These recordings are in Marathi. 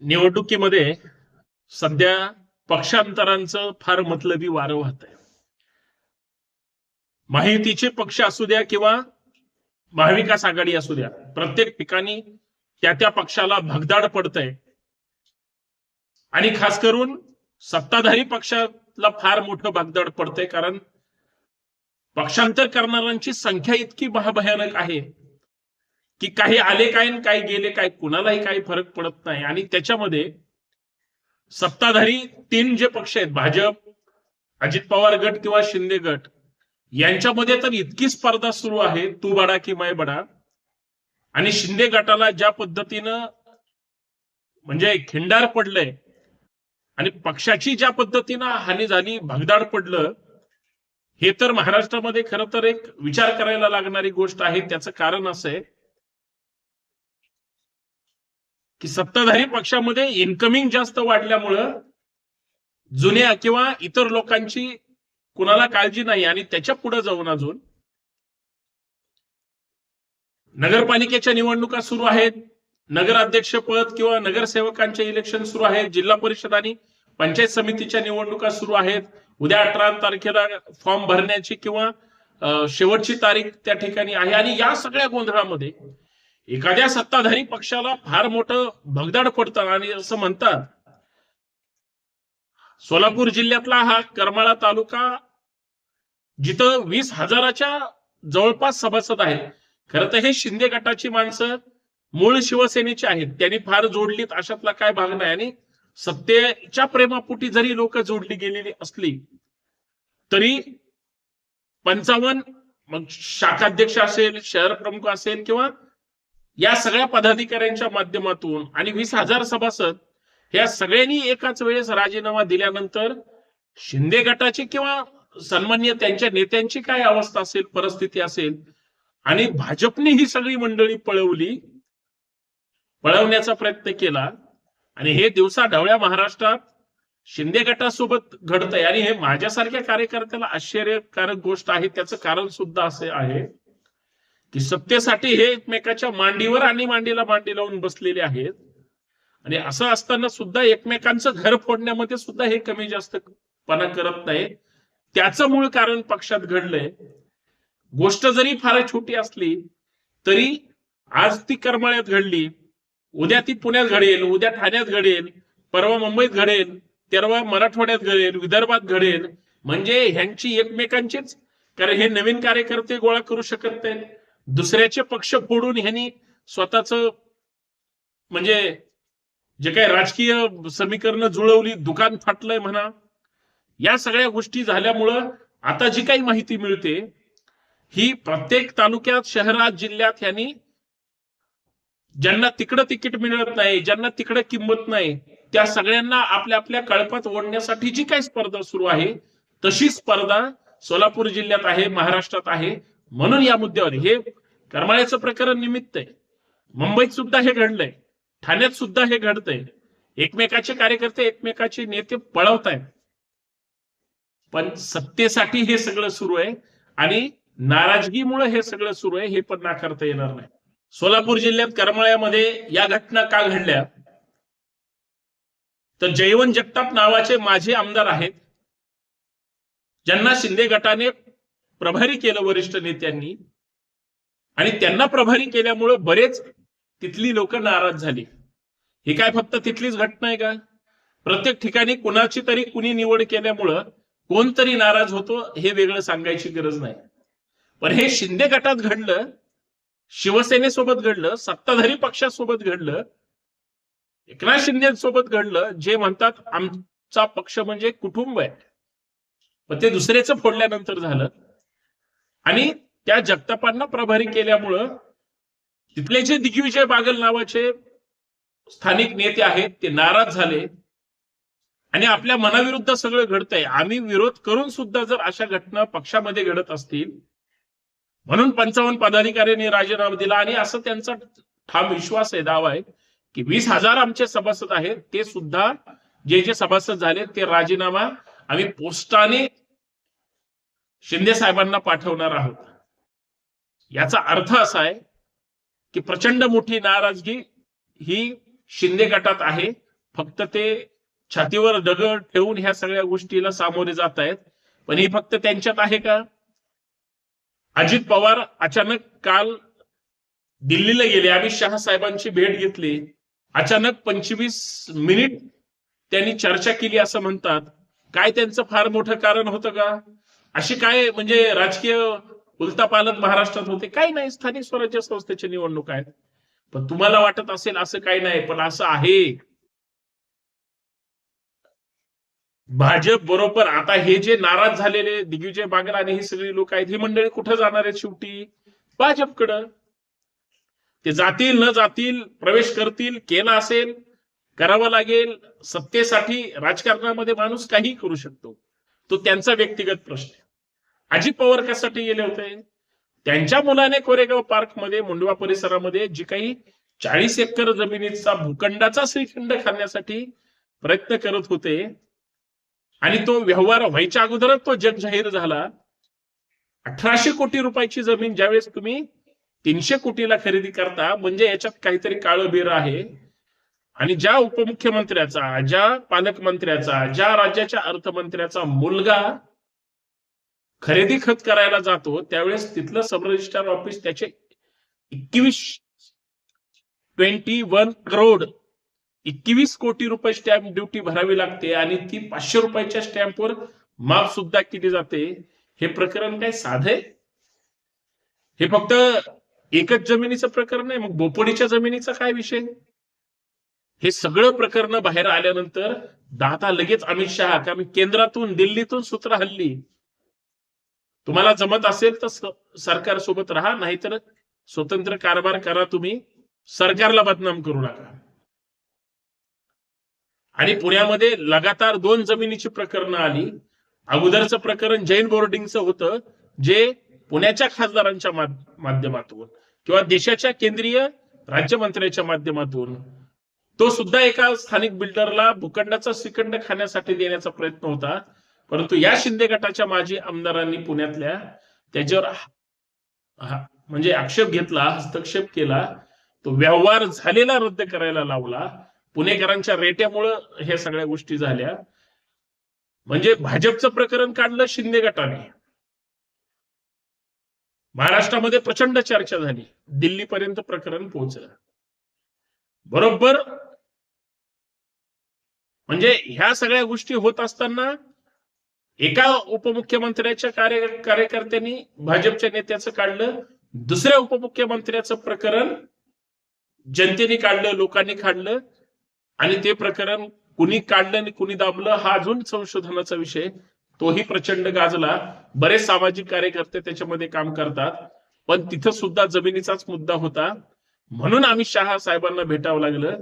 निवडणुकीमध्ये सध्या पक्षांतरांचं फार मतलबी वारं वाहत आहे माहितीचे पक्ष असू द्या किंवा महाविकास आघाडी असू द्या प्रत्येक ठिकाणी त्या त्या पक्षाला भगदाड पडतंय. आणि खास करून सत्ताधारी पक्षाला फार मोठं भगदाड पडतंय कारण पक्षांतर करणाऱ्यांची संख्या इतकी महाभयानक आहे की काही आले काय काही गेले काय कुणालाही काही फरक पडत नाही. आणि त्याच्यामध्ये सत्ताधारी तीन जे पक्ष आहेत भाजप अजित पवार गट किंवा शिंदे गट यांच्यामध्ये तर इतकी स्पर्धा सुरू आहे तू बडा की मै बडा. आणि शिंदे गटाला ज्या पद्धतीनं म्हणजे खिंडार पडलंय आणि पक्षाची ज्या पद्धतीनं हानी झाली भगदाड पडलं हे तर महाराष्ट्रामध्ये खरं तर एक विचार करायला लागणारी गोष्ट आहे. त्याचं कारण असं आहे की सत्ताधारी पक्षामध्ये इन्कमिंग जास्त वाढल्यामुळं जुन्या किंवा इतर लोकांची कुणाला काळजी नाही आणि त्याच्या पुढे जाऊन अजून नगरपालिकेच्या निवडणुका सुरू आहेत. नगराध्यक्ष पद किंवा नगरसेवकांचे इलेक्शन सुरू आहेत. जिल्हा परिषद आणि पंचायत समितीच्या निवडणुका सुरू आहेत. उद्या अठरा तारखेला फॉर्म भरण्याची किंवा शेवटची तारीख त्या ठिकाणी आहे. आणि या सगळ्या गोंधळामध्ये एखाद्या सत्ताधारी पक्षाला फार मोठं भगदाड पडतं आणि असं म्हणतात सोलापूर जिल्ह्यातला हा करमाळा तालुका जिथं वीस हजाराच्या जवळपास सभासद आहेत. खरं तर हे शिंदे गटाची माणसं मूळ शिवसेनेची आहेत. त्यांनी फार जोडलीत अशातला काय भाग नाही. आणि सत्तेच्या प्रेमापोटी जरी लोक जोडली गेलेली असली तरी पंचावन्न मग शाखाध्यक्ष असेल शहर प्रमुख असेल किंवा या सगळ्या पदाधिकाऱ्यांच्या माध्यमातून आणि वीस हजार सभासद ह्या सगळ्यांनी एकाच वेळेस राजीनामा दिल्यानंतर शिंदे गटाची किंवा सन्मान्य त्यांच्या नेत्यांची काय अवस्था असेल परिस्थिती असेल आणि भाजपने ही सगळी मंडळी पळवली पळवण्याचा प्रयत्न केला आणि हे दिवसा ढवळ्या महाराष्ट्रात शिंदे गटासोबत घडतंय. आणि हे माझ्यासारख्या कार्यकर्त्याला आश्चर्यकारक गोष्ट आहे त्याचं कारण सुद्धा असे आहे. की सत्तेसाठी हे एकमेकाच्या मांडीवर आणि मांडीला मांडी लावून बसलेले आहेत. आणि असं असताना सुद्धा एकमेकांचं घर फोडण्यामध्ये सुद्धा हे कमी जास्त पणा करत नाही. त्याचं मूळ कारण पक्षात घडलंय. गोष्ट जरी फार छोटी असली तरी आज ती करमाळ्यात घडली. उद्या ती पुण्यात घडेल उद्या ठाण्यात घडेल परवा मुंबईत घडेल तेरवा मराठवाड्यात घडेल विदर्भात घडेल. म्हणजे ह्यांची एकमेकांचीच कारण हे नवीन कार्यकर्ते गोळा करू शकत नाहीत. दुसऱ्याचे पक्ष फोडून ह्यांनी स्वतःच म्हणजे जे काही राजकीय समीकरणं जुळवली दुकान फाटलंय म्हणा या सगळ्या गोष्टी झाल्यामुळं आता जी काही माहिती मिळते ही प्रत्येक तालुक्यात शहरात जिल्ह्यात ह्यांनी ज्यांना तिकडं तिकीट मिळत नाही ज्यांना तिकडं किंमत नाही त्या सगळ्यांना आपल्या आपल्या कळपात ओढण्यासाठी जी काही स्पर्धा सुरू आहे तशी स्पर्धा सोलापूर जिल्ह्यात आहे महाराष्ट्रात आहे म्हणून या मुद्द्यावर हे करमाळ्याचं प्रकरण निमित्त आहे. मुंबईत सुद्धा हे घडलंय. ठाण्यात सुद्धा हे घडतंय. एकमेकाचे कार्यकर्ते एकमेकाचे नेते पळवतायत. पण सत्तेसाठी हे सगळं सुरू आहे आणि नाराजगीमुळे हे सगळं सुरू आहे हे पण नाकारता येणार नाही. सोलापूर जिल्ह्यात करमाळ्यामध्ये या घटना का घडल्या? तर जयवंत जगताप नावाचे माझे आमदार आहेत. ज्यांना शिंदे गटाने प्रभारी केलं वरिष्ठ नेत्यांनी. आणि त्यांना प्रभारी केल्यामुळं बरेच तिथली लोक नाराज झाली. ही काय फक्त तिथलीच घटना आहे का? प्रत्येक ठिकाणी कुणाची तरी कुणी निवड केल्यामुळं कोणतरी नाराज होतो हे वेगळं सांगायची गरज नाही. पण हे शिंदे गटात घडलं शिवसेनेसोबत घडलं सत्ताधारी पक्षासोबत घडलं एकनाथ शिंदे सोबत घडलं जे म्हणतात आमचा पक्ष म्हणजे कुटुंब आहे. पण ते दुसऱ्याचं फोडल्यानंतर झालं. आणि त्या जगतापांना प्रभारी केल्यामुळं तिथले जे दिग्विजय बागल नावाचे स्थानिक नेते आहेत ते नाराज झाले. आणि आपल्या मनाविरुद्ध सगळं घडतंय. आम्ही विरोध करून सुद्धा जर अशा घटना पक्षामध्ये घडत असतील म्हणून पंचावन्न पदाधिकाऱ्यांनी राजीनामा दिला. आणि असं त्यांचा ठाम विश्वास आहे दावा आहे की वीस हजार आमचे सभासद आहेत ते सुद्धा जे जे सभासद झाले ते राजीनामा आम्ही पोस्टाने शिंदे साहेबांना पाठवणार आहोत. याचा अर्थ असा आहे की प्रचंड मोठी नाराजगी ही शिंदे गटात आहे. फक्त ते छातीवर दगड ठेवून ह्या सगळ्या गोष्टीला सामोरे जात आहेत. पण ही फक्त त्यांच्यात आहे का? अजित पवार अचानक काल दिल्लीला गेले. अमित शहा साहेबांची भेट घेतली. अचानक पंचवीस मिनिट त्यांनी चर्चा केली असं म्हणतात. काय त्यांचं फार मोठं कारण होतं का? अशी काय म्हणजे राजकीय उलतापालत महाराष्ट्रात होते. काही नाही स्थानिक स्वराज्य संस्थेच्या निवडणूक आहेत. पण तुम्हाला वाटत असेल असं काही नाही पण असं आहे. भाजप बरोबर आता हे जे नाराज झालेले दिग्विजय बागल आणि ही सगळी लोक आहेत ही मंडळी कुठं जाणार आहेत शेवटी? भाजपकडं. ते जातील न जातील प्रवेश करतील केला असेल करावं लागेल सत्तेसाठी राजकारणामध्ये माणूस काही करू शकतो. तो त्यांचा व्यक्तिगत प्रश्न आहे. अजित पवार कशासाठी गेले होते? त्यांच्या मुलाने कोरेगाव पार्कमध्ये मुंडवा परिसरामध्ये जी काही चाळीस एकर जमिनीचा भूखंडाचा श्रीखंड खाण्यासाठी प्रयत्न करत होते आणि तो व्यवहार व्हायच्या अगोदरच तो जग जाहीर झाला. अठराशे कोटी रुपयाची जमीन ज्यावेळेस तुम्ही तीनशे कोटीला खरेदी करता म्हणजे याच्यात काहीतरी काळं बेर आहे. आणि ज्या उपमुख्यमंत्र्याचा ज्या पालकमंत्र्याचा ज्या राज्याच्या अर्थमंत्र्याचा मुलगा खरेदी खत करायला जातो त्यावेळेस तिथलं सब रजिस्ट्रार ऑफिस त्याचे एकवीस ट्वेंटी वन करोड एकवीस कोटी रुपये स्टॅम्प ड्युटी भरावी लागते आणि ती पाचशे रुपयाच्या स्टॅम्पवर माफ सुद्धा केली जाते. हे प्रकरण काय साधे हे फक्त एकच जमिनीचं प्रकरण आहे मग बोपडीच्या जमिनीचा काय विषय? हे सगळं प्रकरण बाहेर आल्यानंतर दादा लगेच अमित शहा का मी केंद्रातून दिल्लीतून सूत्र हल्ली. तुम्हाला जमत असेल तर सरकार सोबत राहा नाहीतर स्वतंत्र कारभार करा तुम्ही. सरकारला बदनाम करू नका. आणि पुण्यामध्ये लगातार दोन जमिनीची प्रकरणं आली. अगोदरचं प्रकरण जैन बोर्डिंगचं होतं जे पुण्याच्या खासदारांच्या माध्यमातून किंवा देशाच्या केंद्रीय राज्यमंत्र्याच्या माध्यमातून. तो सुद्धा एका स्थानिक बिल्डरला भूखंडाचा श्रीखंड खाण्यासाठी देण्याचा प्रयत्न होता. परंतु या शिंदे गटाच्या माजी आमदारांनी पुण्यातल्या त्याच्यावर म्हणजे आक्षेप घेतला हस्तक्षेप केला तो व्यवहार झालेला रद्द करायला लावला. पुणेकरांच्या रेट्यामुळं हे सगळ्या गोष्टी झाल्या. म्हणजे भाजपचं प्रकरण काढलं शिंदे गटाने. महाराष्ट्रामध्ये प्रचंड चर्चा झाली. दिल्लीपर्यंत प्रकरण पोहोचलं. बरोबर? म्हणजे ह्या सगळ्या गोष्टी होत असताना एका उपमुख्यमंत्र्याच्या कार्य कार्यकर्त्यांनी भाजपच्या नेत्याचं काढलं दुसऱ्या उपमुख्यमंत्र्याचं प्रकरण जनतेने काढलं लोकांनी काढलं आणि ते प्रकरण कुणी काढलं आणि कुणी दाबलं हा अजून संशोधनाचा विषय. तोही प्रचंड गाजला. बरेच सामाजिक कार्यकर्ते त्याच्यामध्ये काम करतात पण तिथं सुद्धा जमिनीचाच मुद्दा होता. म्हणून आम्ही शहा साहेबांना भेटावं लागलं.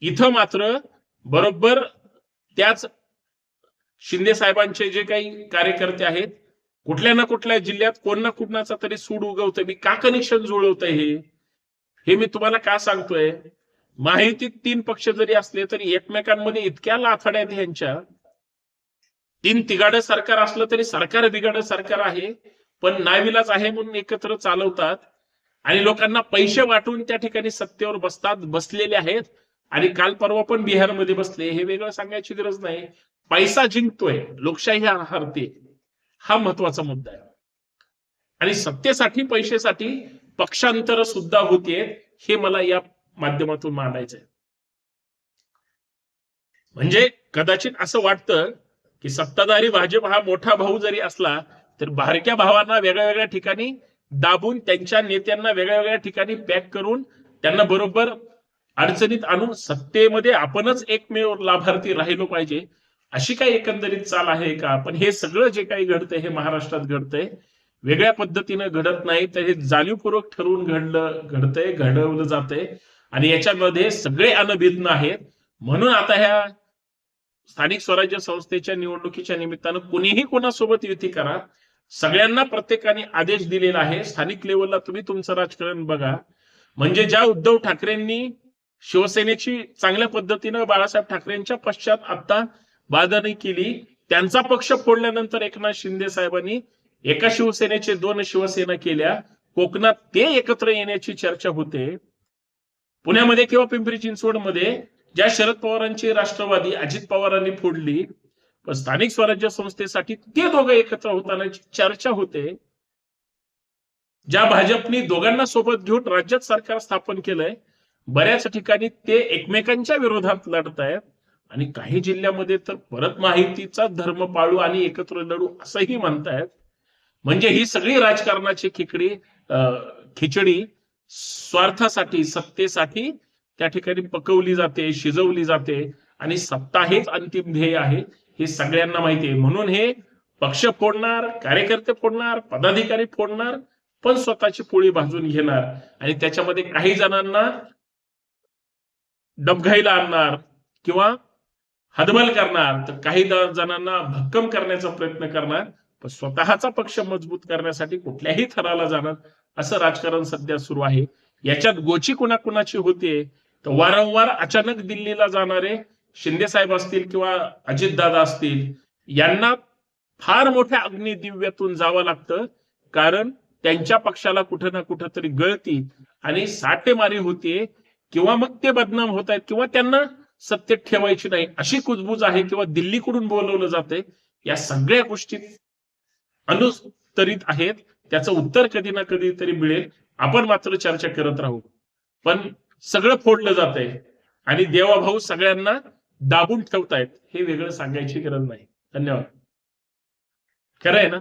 इथं मात्र बरोबर त्याच शिंदे साहेबांचे जे काही कार्यकर्ते आहेत कुठल्या ना कुठल्या जिल्ह्यात कोण ना कुणाचा तरी सूड उगवतोय. मी का कनेक्शन जुळवतोय हे? हे मी तुम्हाला का सांगतोय? माहितीत तीन पक्ष जरी असले तरी एकमेकांमध्ये इतक्या लाथड्या आहेत ह्यांच्या. तीन तिघाड सरकार असलं तरी सरकार बिघाड सरकार आहे पण नाविलाच आहे म्हणून एकत्र चालवतात. आणि लोकांना पैसे वाटून त्या ठिकाणी सत्तेवर बसतात बसलेले आहेत. आणि काल परवा पण बिहारमध्ये बसले. हे वेगळं सांगायची गरज नाही. पैसा जिंकतोय लोकशाही हरते हा महत्त्वाचा मुद्दा आहे. आणि सत्तेसाठी पैशासाठी पक्षांतर सुद्धा होते हे मला या माध्यमातून मांडायचंय म्हणजे कदाचित असं वाटतं की सत्ताधारी भाजप हा मोठा भाऊ जरी असला तर बारक्या भावांना वेगळ्या वेगळ्या ठिकाणी दाबून त्यांच्या नेत्यांना वेगळ्या वेगळ्या ठिकाणी पॅक करून त्यांना बरोबर अडचणीत आणून सत्तेमध्ये आपणच एकमेव लाभार्थी राहिलो पाहिजे अशी काही एकंदरीत चाल आहे का? पण हे सगळं जे काही घडतंय हे महाराष्ट्रात घडतंय वेगळ्या पद्धतीनं घडत नाही तर हे जाणीवपूर्वक ठरवून घडलं घडतंय घडवलं जातंय. आणि याच्यामध्ये सगळे अनभिज्ञ आहेत. म्हणून आता ह्या स्थानिक स्वराज्य संस्थेच्या निवडणुकीच्या निमित्तानं कुणीही कोणासोबत युती करा. सगळ्यांना प्रत्येकाने आदेश दिलेला आहे. स्थानिक लेवलला तुम्ही तुमचं राजकारण बघा. म्हणजे ज्या उद्धव ठाकरेंनी शिवसेनेची चांगल्या पद्धतीनं बाळासाहेब ठाकरेंच्या पश्चात आता बाधणी केली. त्यांचा पक्ष फोडल्यानंतर एकनाथ शिंदे साहेबांनी एका शिवसेनेचे दोन शिवसेना केल्या. कोकणात ते एकत्र येण्याची चर्चा होते. पुण्यामध्ये किंवा पिंपरी चिंचवडमध्ये ज्या शरद पवारांची राष्ट्रवादी अजित पवारांनी फोडली पण स्थानिक स्वराज्य संस्थेसाठी ते दोघं एकत्र होतानाची चर्चा होते. ज्या भाजपनी दोघांना सोबत घेऊन राज्यात सरकार स्थापन केलंय बऱ्याच ठिकाणी ते एकमेकांच्या विरोधात लढत आहेत आणि काही जिल्ह्यामध्ये तर परत माहितीचा धर्म पाळू आणि एकत्र लढू असंही म्हणतायत. म्हणजे ही सगळी राजकारणाची खिचडी खिचडी स्वार्थासाठी सत्तेसाठी त्या ठिकाणी पकवली जाते शिजवली जाते आणि सत्ता हेच अंतिम ध्येय आहे हे सगळ्यांना माहिती आहे. म्हणून हे पक्ष फोडणार कार्यकर्ते फोडणार पदाधिकारी फोडणार पण स्वतःची पोळी भाजून घेणार आणि त्याच्यामध्ये काही जणांना डबघाईला आणणार किंवा हदबल करणार तर काही जणांना भक्कम करण्याचा प्रयत्न करणार पण स्वतःचा पक्ष मजबूत करण्यासाठी कुठल्याही थराला जाणार असं राजकारण सध्या सुरू आहे. याच्यात गोची कुणाकुणाची होते तर वारंवार अचानक दिल्लीला जाणारे शिंदे साहेब असतील किंवा अजितदादा असतील यांना फार मोठ्या अग्निदिव्यातून जावं लागतं कारण त्यांच्या पक्षाला कुठं ना कुठं तरी गळती आणि साठेमारी होते किंवा मग ते बदनाम होत आहेत किंवा त्यांना सत्तेत ठेवायची नाही. अशी कुजबूज आहे किंवा दिल्लीकडून बोलवलं जाते या सगळ्या गोष्टी अनुत्तरित आहेत. त्याचं उत्तर कधी ना कधी तरी मिळेल. आपण मात्र चर्चा करत राहू. पण सगळं फोडलं जात आहे आणि देवाभाऊ सगळ्यांना दाबून ठेवतायत हे वेगळं सांगायची गरज नाही. धन्यवाद. खरं आहे ना?